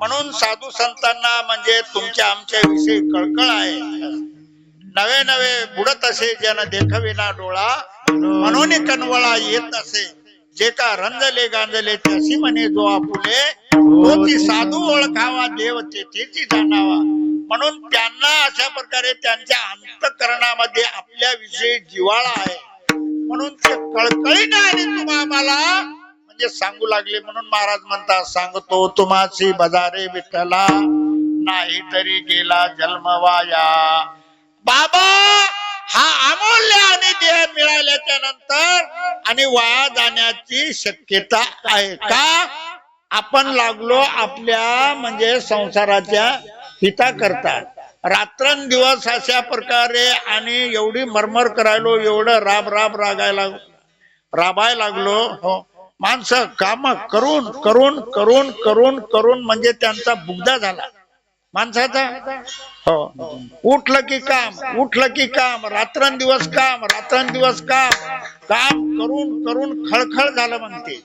म्हणून साधू संतांना म्हणजे तुमच्या आमच्या विषयी कळकळ आहे. नवे नवे बुडत असे जन देखविना डोळा म्हणून कनवळा येत असे. जे का रंजले गांजले त्याशी म्हणे जो आपुले तो ती साधू ओळखावा देव तेथेची जाणावा. म्हणून त्यांना अशा प्रकारे त्यांच्या अंतकरणामध्ये आपल्या विषयी जिव्हाळा आहे. म्हणून ते कळकळीने आणि तुम्हाला आम्हाला सांगू लागले म्हणून महाराज म्हणतात सांगतो तुम्हाशी बजारे विठ्ठला नाही तरी गेला जन्म वाया बाबा हा अमूल्य आणि देह मिळाल्याच्या नंतर आणि वाया जाण्याची शक्यता आहे का? आपण लागलो आपल्या म्हणजे संसाराच्या हिता करतात रात्रंदिवस अशा प्रकारे आणि एवढी मरमर करायलो एवढं राब राब रागायला राबाय लागलो हो. माणसं काम करून करून करून करून करून म्हणजे त्यांचा बुगदा झाला. माणसाचा? हो. उठलं की काम उठलं की काम रात्रंदिवस काम रात्रंदिवस काम. काम करून करून खळखळ झालं म्हणते.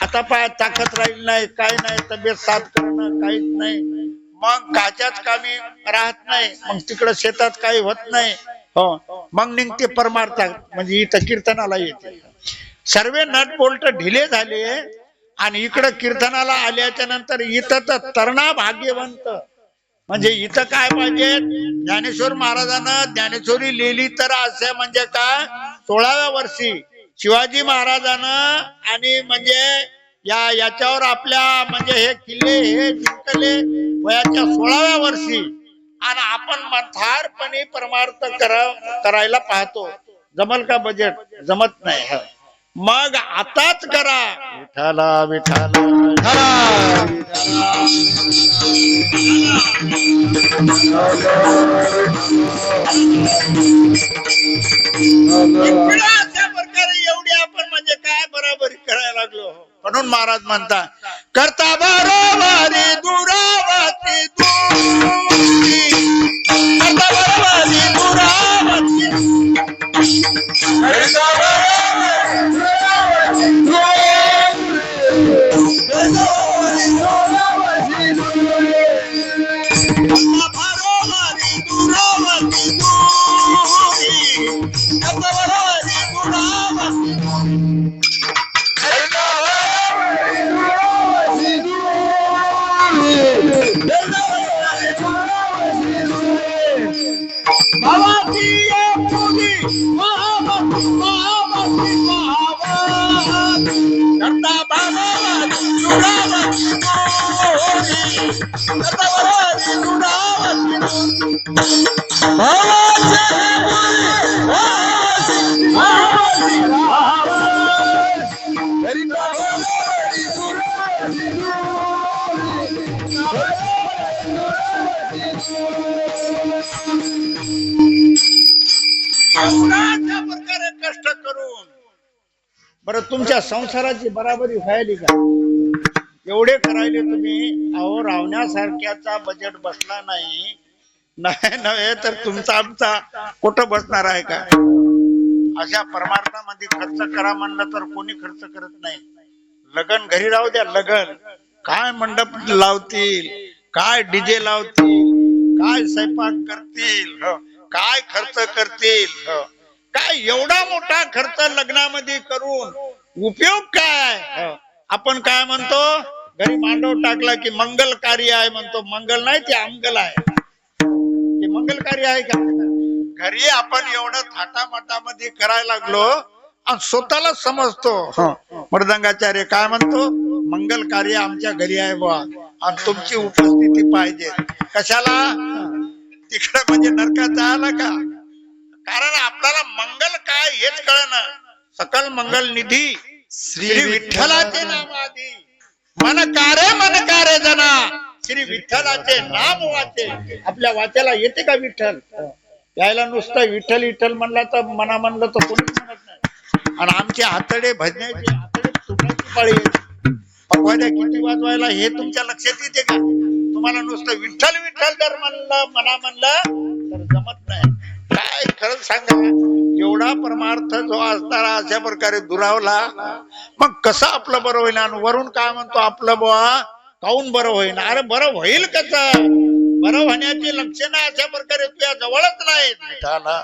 हातापायात ताकद राहील नाही काय नाही तब्येत साथ करणं काहीच नाही. मग काच्याच कामी राहत नाही मग तिकडं शेतात काही होत नाही. हो. मग निघते परमार्थ म्हणजे इथं कीर्तनाला येते. सर्व नटबोल्ट ढिले झाले आणि इकडं कीर्तनाला आल्याच्यानंतर इथं तर तरणा भाग्यवंत. म्हणजे इथं काय पाहिजे? ज्ञानेश्वर महाराजानं ज्ञानेश्वरी लिहिली तर असे म्हणजे काय? सोळाव्या वर्षी शिवाजी महाराजानं आणि म्हणजे या याच्यावर आपल्या म्हणजे हे किल्ले हे जिंकले वयाच्या सोळाव्या वर्षी. आणि आपण मथारपणे परमार्थ करा करायला पाहतो. जमल का बजेट जमत नाही हं. मग आताच करा. विठाला विठाला अशा प्रकारे एवढी आपण म्हणजे काय बराबरी करायला लागलो म्हणून महाराज म्हणता करता बरोबरी दुरावती दुरी. तुमच्या संसाराची बराबरी व्हायली का? एवढे करायले तुम्ही अहो रावण्यासारख्याचा बजेट बसला नाही. नाही नव्हे तर तुमचा आमचा कुठं बसणार आहे का? अशा परमार्थामध्ये खर्च करा म्हणलं तर कोणी खर्च करत नाही. लगन घरी राहू द्या लगन. काय मंडप लावतील? काय डीजे लावतील? काय स्वयंपाक करतील? काय खर्च करतील? काय एवढा मोठा खर्च लग्नामध्ये करून उपयोग काय? हो. आपण काय म्हणतो? घरी मांडव टाकला की मंगल कार्य आहे म्हणतो. मंगल नाही ते अंगल आहे. ते मंगल कार्य आहे का? घरी आपण एवढं थाटामाटामध्ये करायला लागलो आणि स्वतःला समजतो. हं. मृदंगाचार्य काय म्हणतो? मंगल कार्य आमच्या घरी आहे बुवा. आणि तुमची उपस्थिती पाहिजे. कशाला? तिकडे म्हणजे नरकात जायला का? कारण आपल्याला मंगल काय हेच कळणं सकल मंगल निधी श्री विठ्ठलाचे नाम आधी. मन कार्य मन कार्य जना. श्री विठ्ठलाचे नाम वाचे. आपल्या वाच्याला येते का विठ्ठल? यायला नुसतं विठ्ठल विठ्ठल म्हणला तर मना म्हणलं तर कोणीच म्हणत नाही. आणि आमचे हातडे भजण्याचे हातडे सुटायची पाळी किती वाजवायला हे तुमच्या लक्षात येते का? तुम्हाला नुसतं विठ्ठल विठ्ठल जर म्हणलं मना म्हणलं तर जमत नाही. काय खरंच सांगा? एवढा परमार्थ जो असणारा अशा प्रकारे दुरावला मग कसं आपलं बरं होईल आणि वरून काय म्हणतो आपलं बुवा? काऊन बरं होईल अरे बरं होईल कस? बरं होण्याची लक्षणं अशा प्रकारे तुझ्या जवळच नाहीत. विठाला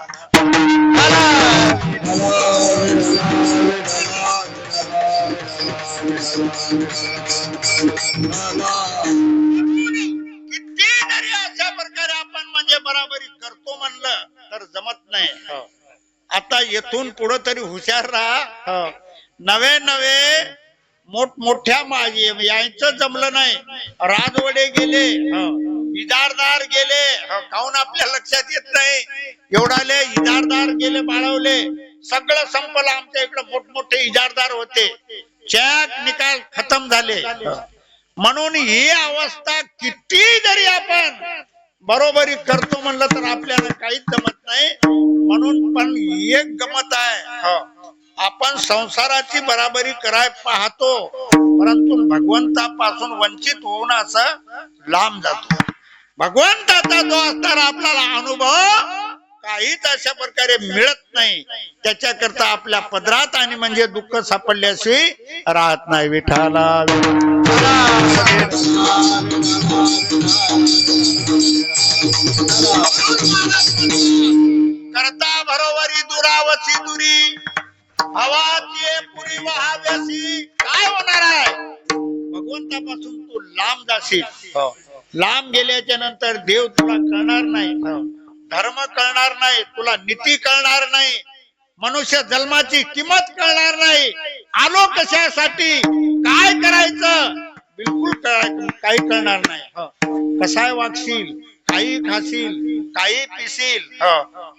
किती जरी अशा प्रकारे आपण म्हणजे बराबरी करतो म्हणलं तर जमत नाही. आता येथून पुढे तरी हुशार राहा. नवे नवे मोठमोठ्या माझे यांचं जमलं नाही. राजवडे गेले. इदारदार गेले. काहून आपल्या लक्षात येत नाही? एवढाले इदारदार गेले बाळवले. सगळं संपलं आमच्या इकडे. मोठमोठे इजारदार होते. चॅक निकाल खतम झाले. म्हणून ही अवस्था किती जरी आपण बरोबरी करतो म्हणलं तर आपल्याला काहीच जमत नाही. म्हणून पण एक गमत आहे. आपण संसाराची बराबरी कराय पाहतो परंतु भगवंतापासून वंचित होऊन असं लांब जातो. भगवंताचा जो असणारा आपल्याला अनुभव काहीच अशा प्रकारे मिळत नाही. त्याच्याकरता आपल्या पदरात आणि म्हणजे दुःख सापडल्याशिवाय राहत नाही विठाला करता बरोबरी दुरावची दुरी. हवाची पुरी वहाव्यासी काय होणार आहे? भगवंतापासून तू लांब जाशील. लांब गेल्याच्यानंतर देव तुला कळणार नाही. धर्म कळणार नाही तुला नीती कळणार नाही मनुष्य जन्माची किंमत कळणार नाही. आलो कशासाठी? काय करायचं? बिलकुल काही कळणार नाही. कसाय वागशील? काही खाशील? काही पिशील?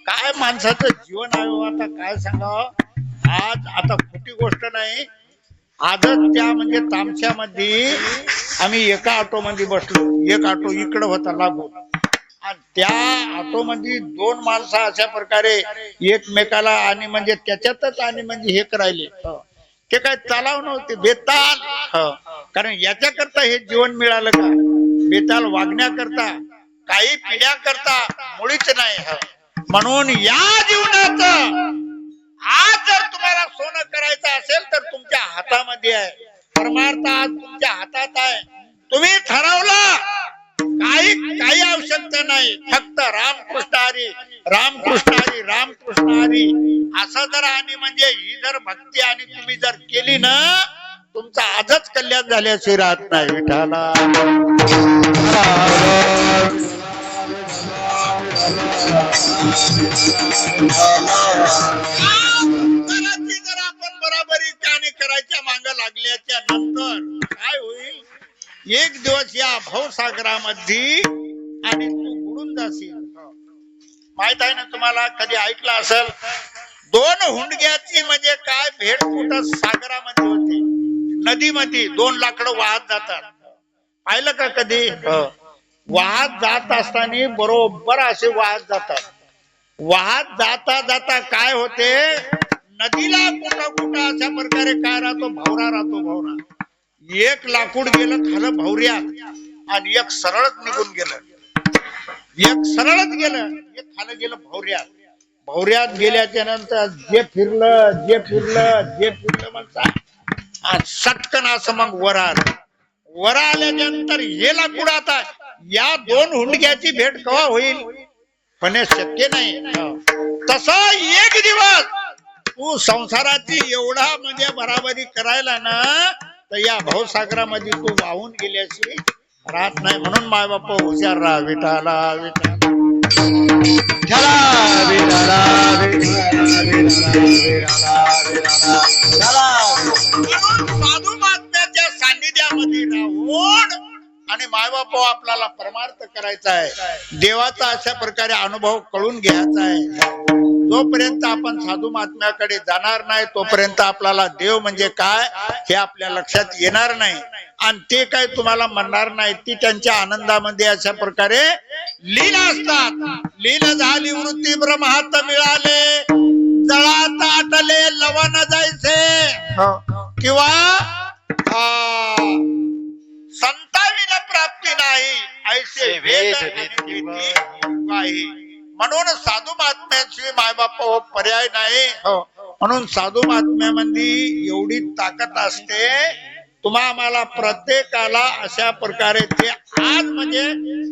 काय माणसाचं जीवन आहे हो आता? काय सांगावं आज आता खोटी गोष्ट नाही. आजच त्या म्हणजे तामशामध्ये आम्ही एका ऑटो मध्ये बसलो. एक ऑटो इकडं होता लागून. त्या ऑटो मध्ये दोन माणसं अशा प्रकारे एकमेकाला आणि म्हणजे त्याच्यातच आणि म्हणजे हे करायले. ते काय चालाव नव्हते बेताल. हं. कारण याच्याकरता हे जीवन मिळालं का? बेताल वागण्याकरता काही पिढ्याकरता मुळीच नाही. हं. म्हणून या जीवनाचं आज जर तुम्हाला सोनं करायचं असेल तर तुमच्या हातामध्ये आहे. परमार्थ आज तुमच्या हातात आहे. तुम्ही ठरवलं. काही काही आवश्यकता नाही. फक्त रामकृष्ण हरी रामकृष्ण हरी रामकृष्ण हरी. असं जर आणि म्हणजे ही जर भक्ती आणि तुम्ही जर केली ना तुमचं आजच कल्याण झाल्याशी राहत नाही विठाला जर आपण बराबरी त्याने करायच्या मांग लागल्याच्या नंतर काय होईल? एक दिवस या भवसागरामध्ये आणि तू बुडून जाशील. माहीत आहे ना तुम्हाला कधी ऐकलं असेल दोन हुंडग्याची म्हणजे काय भेट कुठं सागरामध्ये होते. नदीमध्ये दोन लाकडं वाहत जातात. पाहिलं का कधी? वाहत जात असताना बरोबर असे वाहत जातात. वाहत जाता जाता काय होते? नदीला कुठं कुठं अशा प्रकारे काय राहतो? भवरा राहतो भवरा. एक लाकूड गेलं खालं भावऱ्यात. आणि एक सरळच निघून गेलं. एक सरळच गेलं एक खालं गेलं भावऱ्यात. भवऱ्यात गेल्याच्यानंतर जे फिरलं जे फिरलं जे फिरलं म्हणता सटकन असं मग वर आलं. वर आल्याच्यानंतर हे लाकूड आता या दोन हुंडग्याची भेट केव्हा होईल? पण हे शक्य नाही. तस एक दिवस तू संसाराची एवढा म्हणजे बराबरी करायला ना तर या भावसागरामध्ये तू वाहून गेल्याशी राहत नाही म्हणून माय बाप हुशार राहा विठाला विठाला साधू महात्म्याच्या सान्निध्यामध्ये राहून आणि मायबाप आपल्याला परमार्थ करायचा आहे. देवाचा अशा प्रकारे अनुभव कळून घ्यायचा आहे. जोपर्यंत आपण साधू महात्म्याकडे जाणार नाही तोपर्यंत आपल्याला देव म्हणजे काय हे आपल्या लक्षात येणार नाही. आणि ते काय तुम्हाला म्हणणार नाही ती त्यांच्या आनंदामध्ये अशा प्रकारे लीन असतात. लीन झाली वृत्ती ब्रह्मात मिळाले. जळात आटले लवण जायचे. किंवा आ, संताविना प्राप्ती नाही ऐसे वेद काही म्हणून साधू महात्म्याशिवाय मायबाप पर्याय नाही. म्हणून साधू महात्म्यामध्ये एवढी ताकद असते तुम्हा आम्हाला प्रत्येकाला अशा प्रकारे ते आज म्हणजे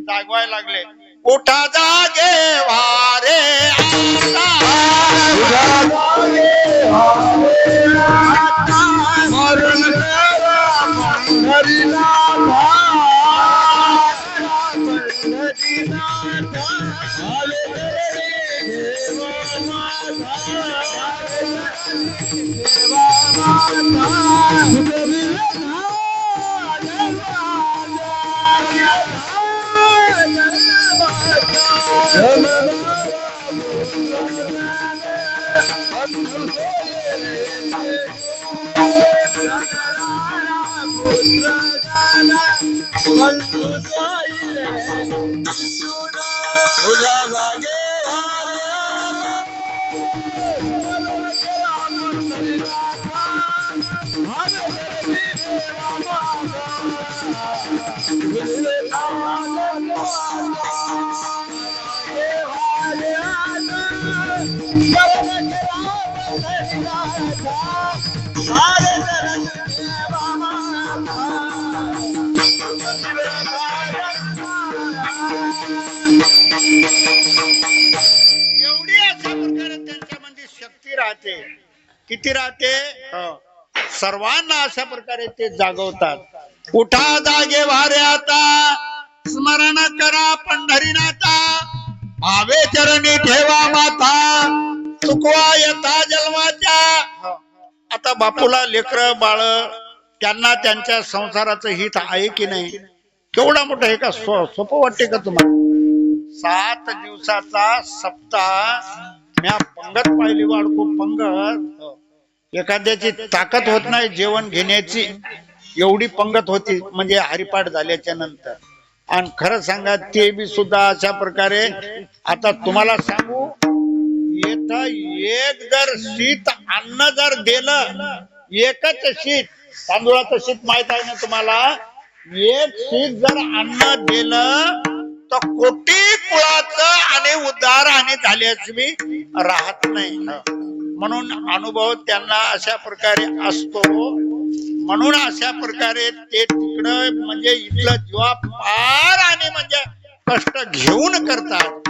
जागवायला लागले. उठा जागे वारे? एवढी राहते? किती राहते? सर्वांना अशा प्रकारे ते जागवतात. उठा जागे वारे आता. स्मरण करा पंढरीनाथा. भावे चरणी ठेवा माता चुकवा यथा जन्माच्या. आता बापूला लेकर बाळ त्यांना त्यांच्या संसाराचं हित आहे की नाही? केवढा मोठा हे का सोपं वाटते का तुम्हाला? सात दिवसाचा सप्ताह म्या पंगत पाहिली वाढको पंगत. एखाद्याची ताकद होत नाही जेवण घेण्याची एवढी पंगत होती म्हणजे हरिपाठ झाल्याच्यानंतर. आणि खरं सांगा ते बी सुद्धा अशा प्रकारे आता तुम्हाला सांगू येथ एक जर शीत अन्न जर दिलं एकच शीत तांदूळाचं शीत माहीत आहे ना तुम्हाला? एक शीत जर अन्न दिलं तर कोटी कुळाचं आणि उद्धार आणि झाल्याच बी राहत नाही. म्हणून अनुभव त्यांना अशा प्रकारे असतो. म्हणून अशा प्रकारे ते तिकडं म्हणजे इथलं जीवा फार आणि म्हणजे कष्ट घेऊन करतात.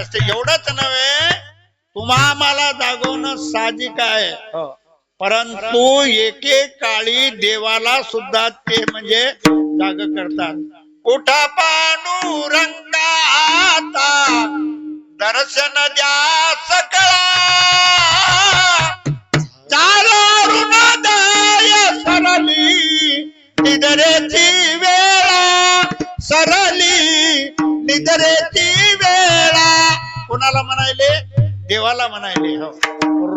असते. एवढंच नव्हे तुम्हा मला जागवणं साहजिक आहे. परंतु एके काळी देवाला सुद्धा ते म्हणजे जाग करतात. उठा पांडुरंगा आता दर्शन द्या सकळा. सरली निदरेची कोणाला म्हणायले? देवाला म्हणायले हो.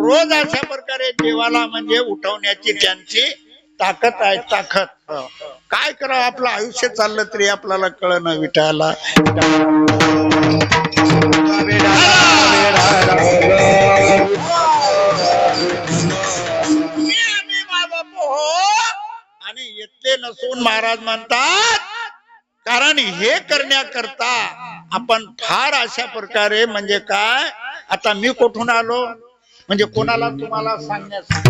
रोज अशा प्रकारे देवाला म्हणजे उठवण्याची त्यांची ताकद आहे ताकद. हो. काय करावं आपलं आयुष्य चाललं तरी आपल्याला कळण विठाला मी हो आणि येतले नसून महाराज म्हणतात कारण हे करण्याकरता आपण फार अशा प्रकारे म्हणजे काय आता मी कुठून आलो? म्हणजे कोणाला तुम्हाला सांगण्यासाठी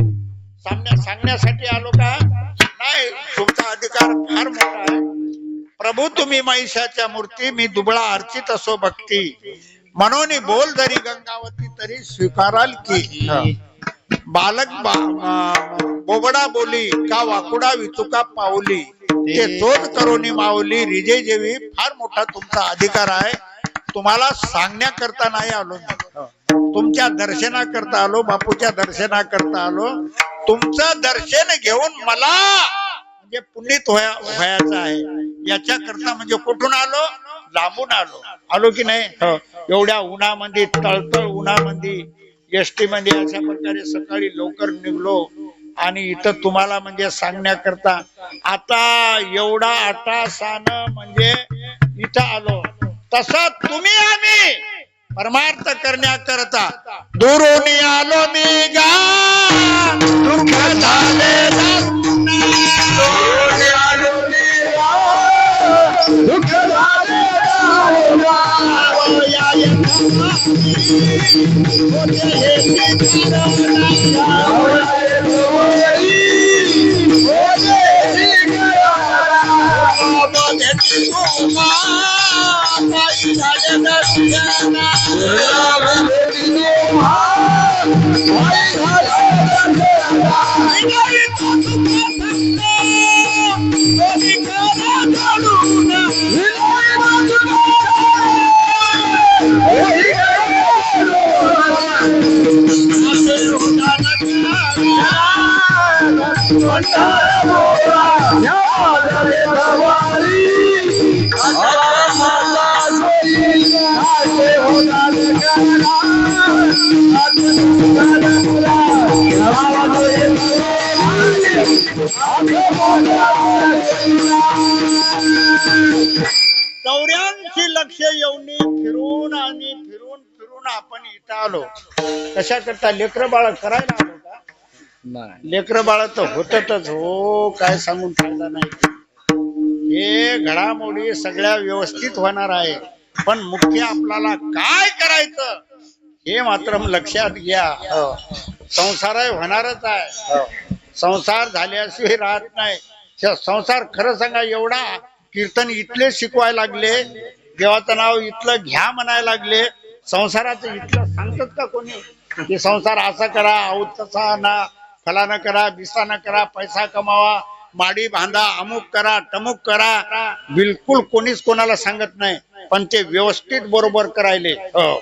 सांगण्या सांगण्यासाठी आलो का? नाही तुमचा अधिकार फार मोठा आहे. प्रभू तुम्ही महिषाच्या मूर्ती मी दुबळा अर्चित असो भक्ती. म्हणून बोल जरी गंगावती तरी स्वीकाराल की. बालक बा- बोबडा बोली का वाकुडा विचुका पावली. ते तोच करोनी माऊली रिजे जेवी फार मोठा तुमचा अधिकार आहे. तुम्हाला सांगण्याकरता नाही आलो मी. तुमच्या दर्शनाकरता आलो बापूच्या दर्शनाकरता आलो. तुमचं दर्शन घेऊन मला म्हणजे व्हाय- व्हायचं आहे. याच्या करता म्हणजे कुठून आलो? लांबून आलो. आलो की नाही? हो. एवढ्या उन्हामध्ये तळतळ उन्हामध्ये एसटी मध्ये अशा प्रकारे सकाळी लवकर निघलो. आणि इथं तुम्हाला म्हणजे सांगण्याकरता आता एवढा आटासान म्हणजे इथं आलो. तसा तुम्ही आम्ही परमार्थ करण्याकरता दुरून आलो मी गा. दुःख झाले दुःख काय चौऱ्याऐंशी लक्ष येऊनी फिरून आणि फिरून फिरून आपण इथं आलो. कशा करता लेकर बाळ करायला आलो का? लेकर बाळ तर होतच हो काय सांगून फायदा नाही. हे घडामोडी सगळ्या व्यवस्थित होणार आहे. पण मुख्य आपल्याला काय करायचं? हे मात्र लक्षात घ्या. हो. संसार होणारच आहे. हो. संसार झाल्याशिवाय राहत नाही. संसार खरं सांगा एवढा कीर्तन इथले शिकवायला लागले देवाचं नाव इथलं घ्या म्हणायला लागले संसाराचं इथलं सांगतात का कोणी? की संसार असा करा आऊत तसा ना फलानं करा बिसानं करा पैसा कमावा माडी बांधा अमुक करा टमुक करा. बिलकुल कोणीच कोणाला सांगत नाही पण ते व्यवस्थित बरोबर करायले. हो.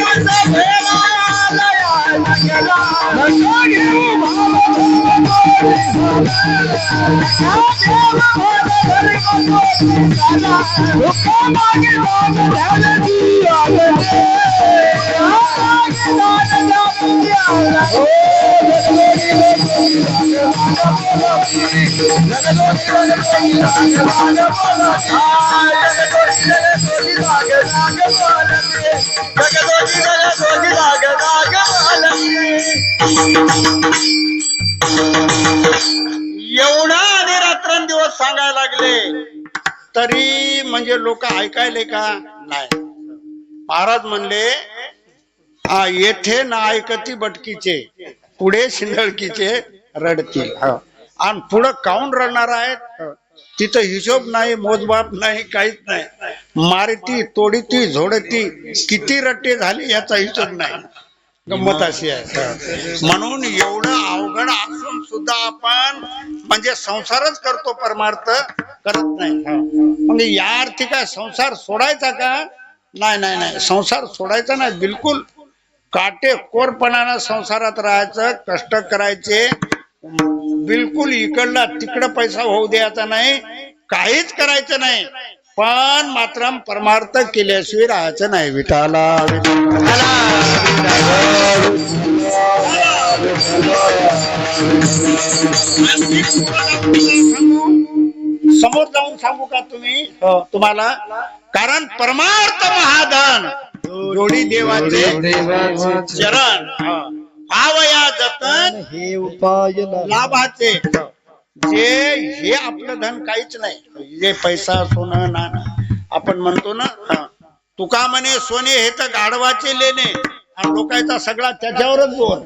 I'm एवढा आणि रात्रंदिवस सांगायला लागले. तरी म्हणजे लोक ऐकायले का? नाही. महाराज म्हणले हा येथे ना ऐकती बटकीचे पुढे शिंदळकीचे रडतील. आणि पुढं काऊन रडणार आहेत? तिथं हिशोब नाही मोजबाप नाही काहीच नाही. मारती तोडीती झोडती किती रट्टे झाले याचा हिशोब नाही. गंमत अशी आहे. म्हणून एवढं अवघड असून सुद्धा आपण म्हणजे संसारच करतो परमार्थ करत नाही. म्हणजे या अर्थी काय संसार सोडायचा का? नाही नाही नाही. संसार सोडायचा नाही बिलकुल. काटेकोरपणानं संसारात राहायचं कष्ट करायचे बिलकुल इकडला तिकडं पैसा होऊ द्यायचा नाही काहीच करायचं नाही. पण मात्र परमार्थ केल्याशिवाय राहायचं नाही विठाला समोर जाऊन सांगू का तुम्ही? तुम्हाला? कारण परमार्थ महाधन जोडी देवाचे चरण. भावया जतन हे उपाय लाभाचे. जे हे आपलं धन काहीच नाही. जे पैसा सोनं नाणं आपण म्हणतो ना. तुका म्हणे सोने हे तर गाढवाचे लेणे. आणि लोकांचा सगळा त्याच्यावरच जोर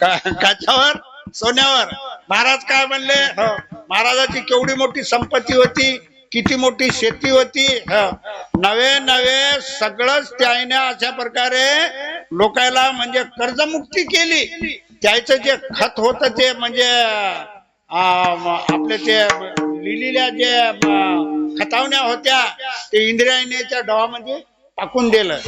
का- काच्यावर? सोन्यावर. महाराज काय म्हणले? हो. महाराजाची केवढी मोठी संपत्ती होती. किती मोठी शेती होती. नवे नवे सगळंच त्याने अशा प्रकारे लोकायला म्हणजे कर्जमुक्ती केली. त्याचं जे खत होत ते म्हणजे आपले ते लिहिलेल्या जे खतावण्या होत्या ते इंद्रायणीच्या डवामध्ये टाकून दिलं.